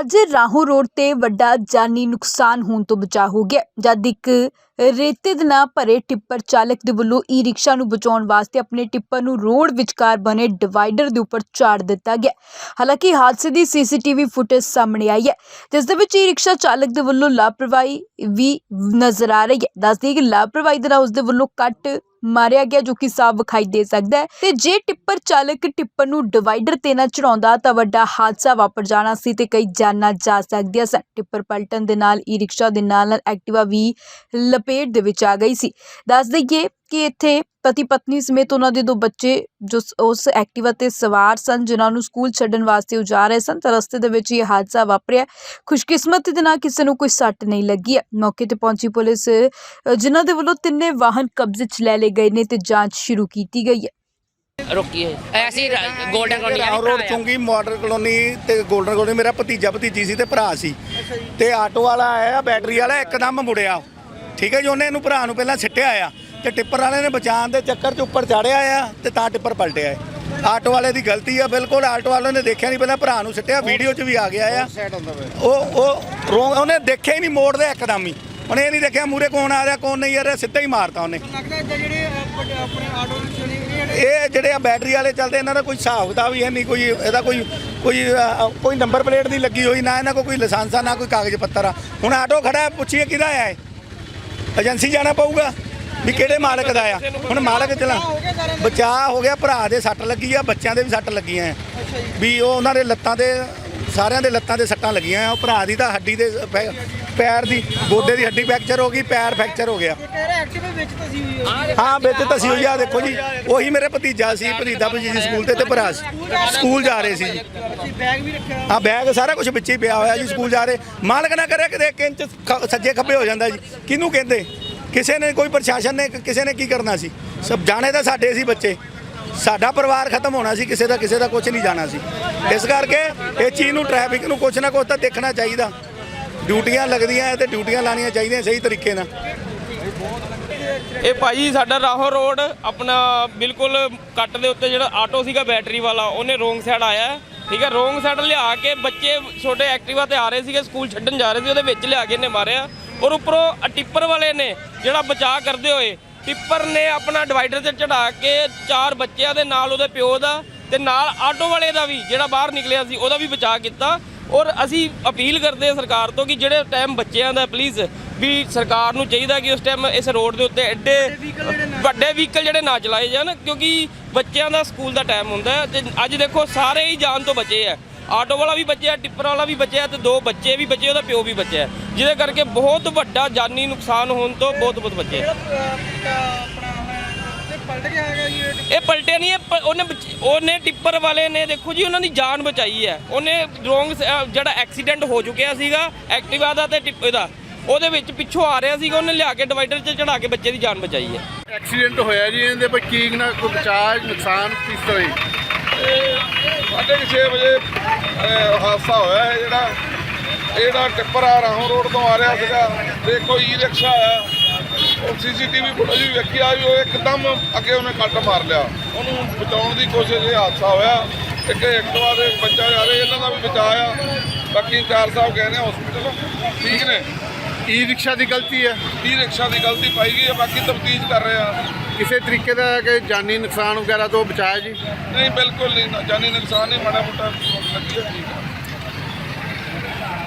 ਅੱਜ ਰਾਹੋਂ ਰੋਡ ਤੇ ਵੱਡਾ ਜਾਨੀ ਨੁਕਸਾਨ ਹੋਣ ਤੋਂ ਬਚਾ ਹੋ ਗਿਆ। ਜਦ ਇੱਕ ਰੇਤੇ ਦੇ ਨਾਲ ਭਰੇ ਟਿੱਪਰ ਚਾਲਕ ਦੇ ਵੱਲੋਂ ਈ ਰਿਕਸ਼ਾ ਨੂੰ ਬਚਾਉਣ ਵਾਸਤੇ ਆਪਣੇ ਟਿੱਪਰ ਨੂੰ ਰੋਡ ਵਿਚਕਾਰ ਬਣੇ ਡਿਵਾਈਡਰ ਦੇ ਉੱਪਰ ਝਾੜ ਦਿੱਤਾ ਗਿਆ। ਹਾਲਾਂਕਿ ਹਾਦਸੇ ਦੀ ਸੀਸੀਟੀਵੀ ਫੁਟੇਜ ਸਾਹਮਣੇ ਆਈ ਹੈ, ਜਿਸ ਦੇ ਵਿੱਚ ਈ ਰਿਕਸ਼ਾ ਚਾਲਕ ਦੇ ਵੱਲੋਂ ਲਾਪਰਵਾਹੀ ਵੀ ਨਜ਼ਰ ਆ ਰਹੀ ਹੈ। ਦੱਸਦੀ ਕਿ ਲਾਪਰਵਾਹੀ ਦੇ ਨਾਲ ਉਸ ਦੇ ਵੱਲੋਂ ਕੱਟ ਮਾਰਿਆ ਗਿਆ, ਜੋ ਕਿ ਸਾਫ਼ ਵਿਖਾਈ ਦੇ ਸਕਦਾ ਹੈ। ਤੇ ਜੇ ਟਿੱਪਰ ਚਾਲਕ ਟਿੱਪਰ ਨੂੰ ਡਿਵਾਈਡਰ ਤੇ ਨਾ ਚੜਾਉਂਦਾ ਤਾਂ ਵੱਡਾ ਹਾਦਸਾ ਵਾਪਰ ਜਾਣਾ ਸੀ ਤੇ ਕਈ ਜਾਨਾਂ ਜਾ ਸਕਦੀਆਂ ਸਨ। ਟਿੱਪਰ ਪਲਟਣ ਦੇ ਨਾਲ ਈ ਰਿਕਸ਼ਾ ਦੇ ਨਾਲ ਨਾਲ ਐਕਟਿਵਾ ਵੀ ਲਪੇਟ ਦੇ ਵਿੱਚ ਆ ਗਈ ਸੀ। ਦੱਸ ਦਈਏ ਕਿ ਇੱਥੇ ਪਤੀ ਪਤਨੀ ਸਮੇਤ ਉਹਨਾਂ ਦੇ ਦੋ ਬੱਚੇ ਜੋ ਉਸ ਐਕਟਿਵਾ ਤੇ ਸਵਾਰ ਸਨ ਜਿਨ੍ਹਾਂ ਨੂੰ ਸਕੂਲ ਛੱਡਣ ਵਾਸਤੇ ਉਹ ਜਾ ਰਹੇ ਸਨ ਤਾਂ ਰਸਤੇ ਦੇ ਵਿੱਚ ਇਹ ਹਾਦਸਾ ਵਾਪਰਿਆ। ਖੁਸ਼ਕਿਸਮਤੀ ਦੇ ਨਾਲ ਕਿਸੇ ਨੂੰ ਕੋਈ ਸੱਟ ਨਹੀਂ ਲੱਗੀ। ਹੈ ਮੌਕੇ ਤੇ ਪਹੁੰਚੀ ਪੁਲਿਸ ਜਿਨ੍ਹਾਂ ਦੇ ਵੱਲੋਂ ਤਿੰਨੇ ਵਾਹਨ ਕਬਜ਼ੇ 'ਚ ਲੈ ਲਏ ਗਏ ਨੇ ਤੇ ਜਾਂਚ ਸ਼ੁਰੂ ਕੀਤੀ ਗਈ ਹੈ। ਰੁਕੀ ਹੈ ਐਸੀ ਗੋਲਡਨ ਕਲੋਨੀ ਰੋਡ ਚੁੰਗੀ ਮਾਡਲ ਕਲੋਨੀ ਤੇ ਗੋਲਡਨ ਕਲੋਨੀ ਮੇਰਾ ਭਤੀਜਾ ਭਤੀਜੀ ਸੀ ਤੇ ਭਰਾ ਸੀ। ਤੇ ਆਟੋ ਵਾਲਾ ਆਇਆ ਬੈਟਰੀ ਵਾਲਾ ਇੱਕਦਮ ਮੁੜਿਆ। ਠੀਕ ਹੈ ਜੀ ਉਹਨੇ ਇਹਨੂੰ ਭਰਾ ਨੂੰ ਪਹਿਲਾਂ ਸਿੱਟਿਆ ਆ ਤੇ ਟਿੱਪਰ ਵਾਲੇ ਨੇ ਬਚਾਉਣ ਦੇ ਚੱਕਰ 'ਚ ਉੱਪਰ ਚੜਿਆ ਆ ਤੇ ਤਾਂ ਟਿੱਪਰ ਪਲਟਿਆ ਹੈ ਆਟੋ ਵਾਲੇ ਦੀ ਗਲਤੀ ਆ ਬਿਲਕੁਲ ਆਟੋ ਵਾਲੇ ਨੇ ਦੇਖਿਆ ਨਹੀਂ ਪਹਿਲਾਂ ਭਰਾ ਨੂੰ ਸਿੱਟਿਆ ਵੀਡੀਓ 'ਚ ਵੀ ਆ ਗਿਆ ਆ। ਉਹ ਉਹ ਰੋ- ਉਹਨੇ ਦੇਖਿਆ ਹੀ ਨਹੀਂ ਮੋੜਦੇ ਇੱਕਦਮ ਹੀ। ਉਹਨੇ ਇਹ ਨਹੀਂ ਦੇਖਿਆ ਮੂਰੇ ਕੌਣ ਆ ਰਿਹਾ ਕੌਣ ਨਹੀਂ ਆ ਰਿਹਾ ਸਿੱਧਾ ਹੀ ਮਾਰਤਾ ਉਹਨੇ। ਇਹ ਜਿਹੜੇ ਆ ਬੈਟਰੀ ਵਾਲੇ ਚੱਲਦੇ ਇਹਨਾਂ ਦਾ ਕੋਈ ਹਿਸਾਬ ਕਿਤਾਬ ਹੀ ਹੈ ਨਹੀਂ ਕੋਈ ਇਹਦਾ ਕੋਈ ਕੋਈ ਕੋਈ ਨੰਬਰ ਪਲੇਟ ਨਹੀਂ ਲੱਗੀ ਹੋਈ ਨਾ ਇਹਨਾਂ ਕੋਲ ਕੋਈ ਲਾਇਸੈਂਸ ਆ ਨਾ ਕੋਈ ਕਾਗਜ਼ ਪੱਤਰ ਆ। ਹੁਣ ਆਟੋ ਖੜਾ ਪੁੱਛੀਏ ਕਿਹਦਾ ਆ ਇਹ। ਏਜੰਸੀ ਜਾਣਾ ਪਊਗਾ ਵੀ ਕਿਹੜੇ ਮਾਲਕ ਦਾ ਆ। ਹੁਣ ਮਾਲਕ ਚਲਾ। ਦਾ। ਬਚਾਅ ਹੋ ਗਿਆ ਭਰਾ ਦੇ ਸੱਟ ਲੱਗੀ ਆ ਬੱਚਿਆਂ ਦੇ ਵੀ ਸੱਟ ਲੱਗੀਆਂ ਆ। ਵੀ ਉਹ ਉਹਨਾਂ ਦੇ ਲੱਤਾਂ ਤੇ ਸਾਰਿਆਂ ਦੇ ਲੱਤਾਂ ਤੇ ਸੱਟਾਂ ਲੱਗੀਆਂ ਆ ਉਹ ਭਰਾ ਦੀ ਤਾਂ ਹੱਡੀ ਦੇ ਪੈਰ ਦੀ ਗੋਡੇ ਦੀ ਹੱਡੀ ਫ੍ਰੈਕਚਰ ਹੋ ਗਈ ਪੈਰ ਫ੍ਰੈਕਚਰ ਹੋ ਗਿਆ। ਹੈ ਵਿੱਚ ਤਸੀ ਹੋਈ ਆ ਦੇਖੋ ਜੀ ਉਹੀ ਮੇਰੇ ਭਤੀਜਾ ਸੀ ਭਤੀਜਾ ਭਤੀਜੀ ਸਕੂਲ ਤੇ ਤੇ ਭਰਾ ਸੀ। ਸਕੂਲ ਜਾ ਰਹੇ ਸੀ ਜੀ। ਤੁਸੀਂ ਬੈਗ ਵੀ ਰੱਖਿਆ ਹਾਂ ਬੈਗ ਸਾਰਾ ਕੁਝ ਵਿੱਚ ਹੀ ਪਿਆ ਹੋਇਆ ਜੀ ਸਕੂਲ ਜਾ ਰਹੇ। ਮਾਲਕ ਨਾ ਕਰੇ ਕਿਤੇ ਖ- ਸੱਜੇ ਖੱਬੇ ਹੋ ਜਾਂਦਾ ਜੀ। ਕਿਹਨੂੰ ਕਹਿੰਦੇ? ਕਿਸੇ ਨੇ ਕੋਈ ਪ੍ਰਸ਼ਾਸਨ ਨੇ ਕਿਸੇ ਨੇ ਕੀ ਕਰਨਾ ਸੀ? ਸਭ ਜਾਣੇ ਤਾਂ ਸਾਡੇ ਸੀ ਬੱਚੇ। ਸਾਡਾ ਪਰਿਵਾਰ ਖਤਮ ਹੋਣਾ ਸੀ ਕਿਸੇ ਦਾ ਕਿਸੇ ਦਾ ਕੁਝ ਨਹੀਂ ਜਾਣਾ ਸੀ। ਇਸ ਕਰਕੇ ਇਹ ਚੀਜ਼ ਨੂੰ ਟ੍ਰੈਫਿਕ ਨੂੰ ਕੁਝ ਨਾ ਕੁਝ ਤਾਂ ਦੇਖਣਾ ਚਾਹੀਦਾ। ਡਿਊਟੀਆਂ ਲੱਗਦੀਆਂ ਐ ਤੇ ਡਿਊਟੀਆਂ ਲਾਣੀਆਂ ਚਾਹੀਦੀਆਂ ਸਹੀ ਤਰੀਕੇ ਨਾਲ। ਇਹ ਭਾਜੀ ਸਾਡਾ ਰਾਹੋਂ ਰੋਡ ਆਪਣਾ ਬਿਲਕੁਲ ਕੱਟ ਦੇ ਉੱਤੇ ਜਿਹੜਾ ਆਟੋ ਸੀਗਾ ਬੈਟਰੀ ਵਾਲਾ, ਉਹਨੇ ਰੋਂਗ ਸਾਈਡ ਆਇਆ ਠੀਕ ਹੈ, ਰੋਂਗ ਸਾਈਡ ਲਿਆ ਕੇ ਬੱਚੇ ਛੋਟੇ ਐਕਟਿਵਾ ਤੇ ਆ ਰਹੇ ਸੀਗੇ, ਸਕੂਲ ਛੱਡਣ ਜਾ ਰਹੇ ਸੀ, ਉਹਦੇ ਵਿੱਚ ਲਿਆ ਕੇ ਇਹਨੇ ਮਾਰਿਆ। ਔਰ ਉੱਪਰੋਂ ਟਿੱਪਰ ਵਾਲੇ ਨੇ ਜਿਹੜਾ ਬਚਾਅ ਕਰਦੇ ਹੋਏ, ਟਿੱਪਰ ਨੇ ਆਪਣਾ ਡਿਵਾਈਡਰ ਤੇ ਚੜਾ ਕੇ ਚਾਰ ਬੱਚਿਆਂ ਦੇ ਨਾਲ ਉਹਦੇ ਪਿਓ ਦਾ ਤੇ ਨਾਲ ਆਟੋ ਵਾਲੇ ਦਾ ਵੀ ਜਿਹੜਾ ਬਾਹਰ ਨਿਕਲਿਆ ਸੀ, ਉਹਦਾ ਵੀ ਬਚਾਅ ਕੀਤਾ। ਔਰ ਅਸੀਂ ਅਪੀਲ ਕਰਦੇ ਹਾਂ ਸਰਕਾਰ ਤੋਂ ਕਿ ਜਿਹੜੇ ਟਾਈਮ ਬੱਚਿਆਂ ਦਾ ਪਲੀਜ਼ ਵੀ ਸਰਕਾਰ ਨੂੰ ਚਾਹੀਦਾ ਕਿ ਉਸ ਟਾਈਮ ਇਸ ਰੋਡ ਦੇ ਉੱਤੇ ਐਡੇ ਵੱਡੇ ਵਹੀਕਲ ਜਿਹੜੇ ਨਾ ਚਲਾਏ ਜਾਣ ਕਿਉਂਕਿ ਬੱਚਿਆਂ ਦਾ ਸਕੂਲ ਦਾ ਟਾਈਮ ਹੁੰਦਾ ਤੇ ਅੱਜ ਦੇਖੋ ਸਾਰੇ ਹੀ ਜਾਨ ਤੋਂ ਬਚੇ ਆ। ਆਟੋ ਵਾਲਾ ਵੀ ਬਚਿਆ ਟਿੱਪਰ ਵਾਲਾ ਵੀ ਬਚਿਆ ਤੇ ਦੋ ਬੱਚੇ ਵੀ ਬਚੇ ਉਹਦਾ ਪਿਓ ਵੀ ਬਚਿਆ। ਜਿਹਦੇ ਕਰਕੇ ਬਹੁਤ ਵੱਡਾ ਜਾਨੀ ਨੁਕਸਾਨ ਹੋਣ ਤੋਂ ਬਹੁਤ ਬਹੁਤ ਬਚੇ ਇਹ ਨਹੀਂ ਇਹ ਉਹਨੇ ਉਹਨੇ ਟਿੱਪਰ ਵਾਲੇ ਨੇ ਦੇਖੋ ਜੀ ਉਹਨਾਂ ਦੀ ਜਾਨ ਬਚਾਈ ਹੈ। ਉਹਨੇ ਰੋਂਗ ਜਿਹੜਾ ਐਕਸੀਡੈਂਟ ਹੋ ਚੁੱਕਿਆ ਸੀਗਾ ਐਕਟਿਵਾ ਦਾ ਤੇ ਟਿੱਪਰ ਦਾ ਉਹਦੇ ਵਿੱਚ ਪਿੱਛੋਂ ਆ ਰਿਹਾ ਸੀਗਾ ਉਹਨੇ ਲਿਆ ਕੇ ਡਿਵਾਈਡਰ 'ਚ ਚੜਾ ਕੇ ਬੱਚੇ ਦੀ ਜਾਨ ਬਚਾਈ ਹੈ। ਐਕਸੀਡੈਂਟ ਹੋਇਆ ਜੀ ਇਹਦੇ ਪਰ ਕੀ ਨਾ ਕੋਈ ਬਚਾਅ ਨੁਕਸਾਨ ਕਿਸ ਤਰ੍ਹਾਂ ਸਾਢੇ ਕੁ ਛੇ ਵਜੇ ਅਹ, ਹਾਦਸਾ ਹੋਇਆ ਹੈ ਜਿਹੜਾ ਇਹ ਜਿਹੜਾ ਟਿੱਪਰ ਆ ਰਾਹੋਂ ਰੋਡ ਤੋਂ ਆ ਰਿਹਾ ਸੀਗਾ ਕੋਈ ਈ ਰਿਕਸ਼ਾ ਆ ਉਹ ਸੀਸੀਟੀਵੀ ਫੁਟੇਜ ਵੀ ਵੇਖੀ ਆ ਵੀ ਉਹ ਇੱਕਦਮ ਅੱਗੇ ਉਹਨੇ ਕੱਟ ਮਾਰ ਲਿਆ। ਉਹਨੂੰ ਬਚਾਉਣ ਦੀ ਕੋਸ਼ਿਸ਼ ਇਹ ਹਾਦਸਾ ਹੋਇਆ। ਇੱਕ ਐਕਟਿਵਾ ਦੇ ਬੱਚਾ ਜਾ ਰਿਹਾ ਇਹਨਾਂ ਦਾ ਵੀ ਬਚਾਅ ਆ ਬਾਕੀ ਚਾਰ ਸਾਹਿਬ ਨੇ ਹਸਪੀਟਲ ਠੀਕ ਨੇ? ਈ ਰਿਕਸ਼ਾ ਦੀ ਗਲਤੀ ਹੈ। ਈ ਰਿਕਸ਼ਾ ਦੀ ਗਲਤੀ ਪਾਈ ਗਈ ਹੈ ਬਾਕੀ ਤਫਤੀਸ਼ ਕਰ ਰਹੇ ਆ। ਕਿਸੇ ਤਰੀਕੇ ਦਾ ਕਿ ਜਾਨੀ ਨੁਕਸਾਨ ਵਗੈਰਾ ਤੋਂ ਬਚਾਇਆ ਜੀ? ਨਹੀਂ ਬਿਲਕੁਲ ਨਹੀਂ ਜਾਨੀ ਨੁਕਸਾਨ ਨਹੀਂ ਮਾੜਾ ਮੋਟਾ ਲੱਗੀ ਠੀਕ ਹੈ।